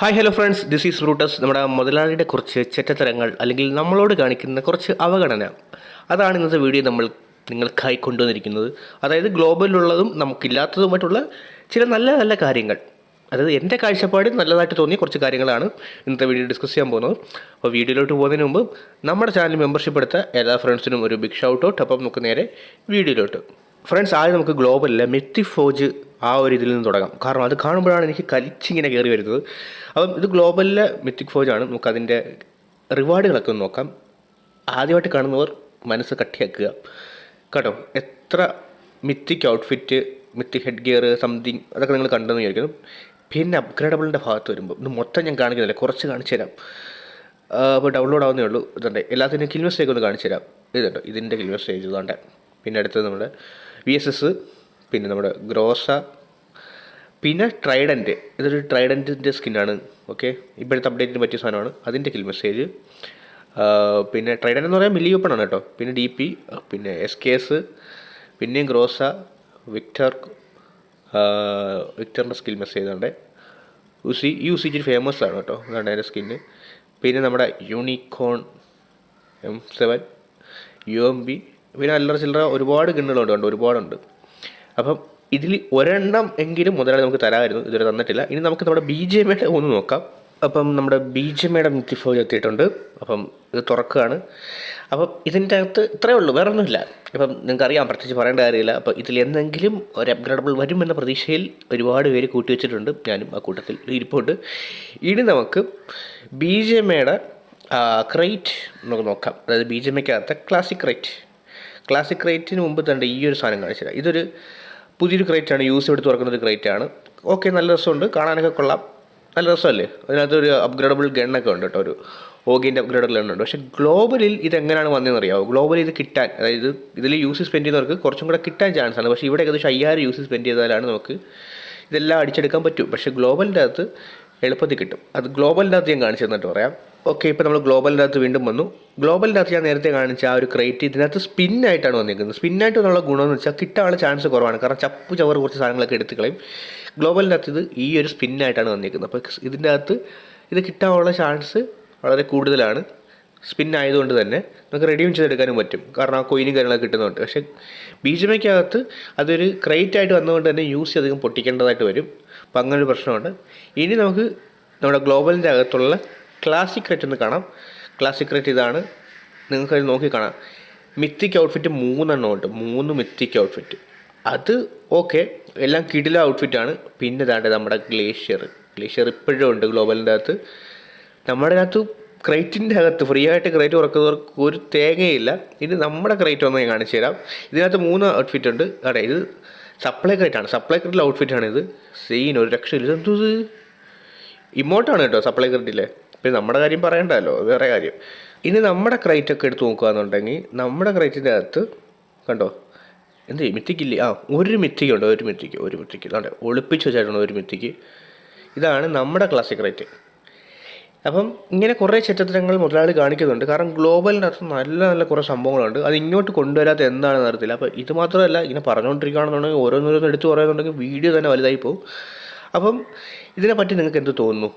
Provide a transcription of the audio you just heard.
Hi hello friends this is റൂട്ടസ് നമ്മുടെ മുതലാളിയുടെ കുറച്ച് ചെറ്റത്തരങ്ങൾ അല്ലെങ്കിൽ നമ്മളോട് കാണിക്കുന്ന കുറച്ച് അവഗണന. അതാണ് ഇന്നത്തെ വീഡിയോ നമ്മൾ നിങ്ങൾക്കായി കൊണ്ടുവന്നിരിക്കുന്നത്. അതായത് ഗ്ലോബലിലുള്ളതും നമുക്കില്ലാത്തതുമായിട്ടുള്ള ചില നല്ല നല്ല കാര്യങ്ങൾ. അതായത് എന്റെ കാഴ്ചപ്പാട് നല്ലതായിട്ട് തോന്നിയ കുറച്ച് കാര്യങ്ങളാണ് ഇന്നത്തെ വീഡിയോ ഡിസ്കസ് ചെയ്യാൻ പോകുന്നത്. അപ്പോൾ വീഡിയോയിലോട്ട് പോകുന്നതിന് മുമ്പ് നമ്മുടെ ചാനൽ മെമ്പർഷിപ്പ് എടുത്ത എല്ലാ ഫ്രണ്ട്സിനും ഒരു ബിഗ് ഷൗട്ട് ഔട്ട് അപ്പം നമുക്ക് നേരെ വീഡിയോയിലോട്ട് ഫ്രണ്ട്സ് ആദ്യം നമുക്ക് ഗ്ലോബലിലെ മെത്തിഫോജ് ആ ഒരു ഇതിൽ നിന്ന് തുടങ്ങാം. കാരണം അത് കാണുമ്പോഴാണ് എനിക്ക് കലിച്ചിങ്ങനെ കയറി വരുന്നത്. അപ്പം ഇത് ഗ്ലോബലിലെ മിത്തിക് ഫോജാണ് നമുക്കതിന്റെ റിവാർഡുകളൊക്കെ ഒന്ന് നോക്കാം. ആദ്യമായിട്ട് കാണുന്നവർ മനസ്സ് കട്ടിയാക്കുക. കേട്ടോ? എത്ര mythic outfit mythic head gear something അതൊക്കെ നിങ്ങൾ കണ്ടെന്ന് വിചാരിക്കുന്നു. പിന്നെ അപ്ഗ്രേഡബിളിന്റെ ഭാഗത്ത് വരുമ്പോൾ ഇത് മൊത്തം ഞാൻ കാണിക്കുന്നില്ല കുറച്ച് കാണിച്ചു തരാം. അപ്പോൾ ഡൗൺലോഡ് ആവുന്നേ ഉള്ളൂ. ഇതുണ്ട്. എല്ലാത്തിനും കിൽമ സ്റ്റേക്ക് ഒന്ന് കാണിച്ചു തരാം. ഇതുണ്ട്. ഇതിന്റെ കിൽമ സ്റ്റേജ് ഇതുണ്ട്. പിന്നെ അടുത്തത് നമ്മുടെ വി എസ് എസ് പിന്നെ നമ്മുടെ ഗ്രോസ പിന്നെ ട്രൈഡന്റ്. ഇതൊരു ട്രൈഡന്റിന്റെ സ്കിന്നാണ് ഓക്കെ? ഇപ്പോഴത്തെ അപ്ഡേറ്റിന് പറ്റിയ സാധനമാണ്. അതിന്റെ കിൽ മെസ്സേജ് പിന്നെ ട്രൈഡൻ എന്ന് പറയാൻ മില്ലി ആണ് കേട്ടോ. പിന്നെ ഡി പി പിന്നെ എസ് കെ എസ് പിന്നെയും ഗ്രോസ വിക്ടർ വിക്ടറിന്റെ സ്കിൽ മെസ്സേജ് ഉണ്ട് യുസി ഈ യുസി ഇച്ചിരി ഫേമസ് ആണ് കേട്ടോ അതാണ് അതിന്റെ സ്കിന്ന് പിന്നെ നമ്മുടെ unicorn M seven U M B പിന്നെ അല്ലറ ചില്ലറ ഒരുപാട് ഗണ്ണുകളുണ്ട് ഉണ്ട് ഒരുപാടുണ്ട്. അപ്പം ഇതിൽ ഒരെണ്ണം എങ്കിലും മുതലാളി നമുക്ക് തരാമായിരുന്നു. ഇതുവരെ തന്നിട്ടില്ല. ഇനി നമുക്ക് നമ്മുടെ ബി ജെ എമ്മയുടെ ഒന്ന് നോക്കാം. അപ്പം നമ്മുടെ ബി ജെ എമ്മയുടെ മിത്തിഫോജ് എത്തിയിട്ടുണ്ട്. അപ്പം ഇത് തുറക്കുകയാണ്. അപ്പം ഇതിന്റെ അകത്ത് ഇത്രയേ ഉള്ളൂ. വേറെ ഒന്നുമില്ല ഇപ്പം നിങ്ങൾക്ക് അറിയാം പ്രത്യേകിച്ച് പറയേണ്ട കാര്യമില്ല. അപ്പം ഇതിൽ എന്തെങ്കിലും ഒരു അപ്ഗ്രേഡബിൾ വരുമെന്ന പ്രതീക്ഷയിൽ ഒരുപാട് പേര് കൂട്ടിവെച്ചിട്ടുണ്ട്. ഞാനും ആ കൂട്ടത്തിൽ ഇരിപ്പുണ്ട്. ഇനി നമുക്ക് ബി ജെ എമ്മയുടെ ക്രൈറ്റ് നമുക്ക് നോക്കാം. അതായത് ബി ജെ എമ്മയ്ക്കകത്തെ ക്ലാസിക് ക്രൈറ്റ് ക്ലാസിക് ക്രേറ്റിന് മുമ്പ് തന്നെ ഈ ഒരു സാധനം കാണിച്ചില്ല ഇതൊരു പുതിയൊരു ക്രേറ്റാണ് യൂസ് എടുത്ത് തുറക്കുന്ന ഒരു ക്രേറ്റാണ് ഓക്കെ നല്ല രസമുണ്ട്. കാണാനൊക്കെ കൊള്ളാം. നല്ല രസമല്ലേ? അതിനകത്ത് ഒരു അപ്ഗ്രേഡബിൾ ഗണ്ണൊക്കെ ഉണ്ട് കേട്ടോ. ഒരു ഓഗിന്റെ അപ്ഗ്രേഡബിൾ ഗണ്ണുണ്ട് പക്ഷേ ഗ്ലോബലിൽ ഇതെങ്ങനെയാണ് വന്നതെന്ന് അറിയാമോ ഗ്ലോബലിൽ ഇത് കിട്ടാൻ അതായത് ഇതിൽ യൂസ് സ്പെൻഡ് ചെയ്യുന്നവർക്ക് കുറച്ചും കൂടെ കിട്ടാൻ ചാൻസ് ആണ്. പക്ഷേ ഇവിടെ ഏകദേശം അയ്യായിരം യൂസ് സ്പെൻഡ് ചെയ്താലാണ് നമുക്ക് ഇതെല്ലാം അടിച്ചെടുക്കാൻ പറ്റും. പക്ഷേ ഗ്ലോബലിന്റെ അകത്ത് എളുപ്പത്തിൽ കിട്ടും. അത് ഗ്ലോബലിന്റെ അകത്ത് ഞാൻ കാണിച്ചു തന്നിട്ട് പറയാം. ഓക്കെ ഇപ്പോൾ നമ്മൾ ഗ്ലോബലിന്റെ അകത്ത് വീണ്ടും വന്നു. ഗ്ലോബലിന്റെ അകത്ത് ഞാൻ നേരത്തെ കാണിച്ച ആ ഒരു ക്രേറ്റ് ഇതിനകത്ത് സ്പിന്നായിട്ടാണ് വന്നിരിക്കുന്നത്. സ്പിന്നായിട്ട് വന്നുള്ള ഗുണമെന്ന് വെച്ചാൽ കിട്ടാനുള്ള ചാൻസ് കുറവാണ്. കാരണം ചപ്പ് ചവർ കുറച്ച് സാധനങ്ങളൊക്കെ എടുത്ത് കളയും. ഗ്ലോബലിന്റെ അകത്ത് ഇത് ഈ ഒരു സ്പിന്നായിട്ടാണ് വന്നിരിക്കുന്നത്. അപ്പോൾ ഇതിന്റെ അകത്ത് ഇത് കിട്ടാനുള്ള ചാൻസ് വളരെ കൂടുതലാണ്. സ്പിൻ ആയതുകൊണ്ട് തന്നെ നമുക്ക് റെഡീം ചെയ്തെടുക്കാനും പറ്റും. കാരണം ആ കോയിനും കാര്യങ്ങളൊക്കെ കിട്ടുന്നുണ്ട് പക്ഷേ ബീജമയ്ക്കകത്ത് അതൊരു ക്രേറ്റ് ആയിട്ട് വന്നതുകൊണ്ട് തന്നെ യൂസ് അധികം പൊട്ടിക്കേണ്ടതായിട്ട് വരും. അപ്പം അങ്ങനെ ഒരു പ്രശ്നമുണ്ട്. ഇനി നമുക്ക് നമ്മുടെ ഗ്ലോബലിന്റെ അകത്തുള്ള ക്ലാസിക് റേറ്റ് എന്ന് കാണാം. ക്ലാസിക് റേറ്റ് ഇതാണ്. നിങ്ങൾക്ക് അത് നോക്കി കാണാം. മിത്തിക് ഔട്ട്ഫിറ്റ് മൂന്നെണ്ണം ഉണ്ട്. മൂന്ന് മിത്തിക്ക് ഔട്ട്ഫിറ്റ് അത് ഓക്കെ എല്ലാം കിടില ഔട്ട്ഫിറ്റാണ് പിന്നെ ദാണ്ട് നമ്മുടെ ഗ്ലേഷ്യർ ഗ്ലേഷ്യർ ഇപ്പോഴും ഉണ്ട് ഗ്ലോബലിന്റെ അകത്ത്. നമ്മുടെ അകത്ത് ക്രൈറ്റിന്റെ അകത്ത് ഫ്രീ ആയിട്ട് ക്രൈറ്റ് ഉറക്കുന്നവർക്ക് ഒരു തേങ്ങയില്ല. ഇനി നമ്മുടെ ക്രൈറ്റ് ഒന്ന് ഞാൻ കാണിച്ചു തരാം. ഇതിനകത്ത് മൂന്ന് ഔട്ട്ഫിറ്റ് ഉണ്ട്. അതെ ഇത് സപ്ലൈ ക്രൈറ്റാണ് സപ്ലൈ ക്രൈറ്റിലെ ഔട്ട്ഫിറ്റാണ് ഇത് സെയിൻ ഒരു രക്ഷയില്ല. ഇത്? ഇത് ഇമോട്ടാണ് കേട്ടോ സപ്ലൈ ക്രെഡിറ്റിലെ പിന്നെ നമ്മുടെ കാര്യം പറയണ്ടല്ലോ വേറെ കാര്യം. ഇനി നമ്മുടെ ക്രൈറ്റ് ഒക്കെ എടുത്ത് നോക്കുകയാണെന്നുണ്ടെങ്കിൽ നമ്മുടെ ക്രൈറ്റിന്റെ അകത്ത് കണ്ടോ? എന്ത് മിത്തിക്കില്ലേ ആ ഒരു മിത്തിക്ക് ഉണ്ട് ഒരു മിത്തിക്ക് ഒരു മിത്തിക്ക് അതെ ഒളിപ്പിച്ച് വെച്ചായിട്ടുണ്ട് ഒരു മിത്തിക്ക് ഇതാണ് നമ്മുടെ ക്ലാസിക് റേറ്റ് അപ്പം ഇങ്ങനെ കുറേ ചിത്രങ്ങൾ മുതലാളി കാണിക്കുന്നുണ്ട്. കാരണം ഗ്ലോബലിന്റെ അർത്ഥം നല്ല നല്ല കുറേ സംഭവങ്ങളുണ്ട്. അത് ഇങ്ങോട്ട് കൊണ്ടുവരാത്ത എന്താണെന്ന് അറിയത്തില്ല. അപ്പോൾ ഇത് മാത്രമല്ല ഇങ്ങനെ പറഞ്ഞുകൊണ്ടിരിക്കുകയാണെന്നുണ്ടെങ്കിൽ ഓരോന്നോരോന്ന് എടുത്ത് പറയുന്നുണ്ടെങ്കിൽ വീഡിയോ തന്നെ വലുതായി പോകും. അപ്പം ഇതിനെപ്പറ്റി നിങ്ങൾക്ക് എന്ത് തോന്നുന്നു?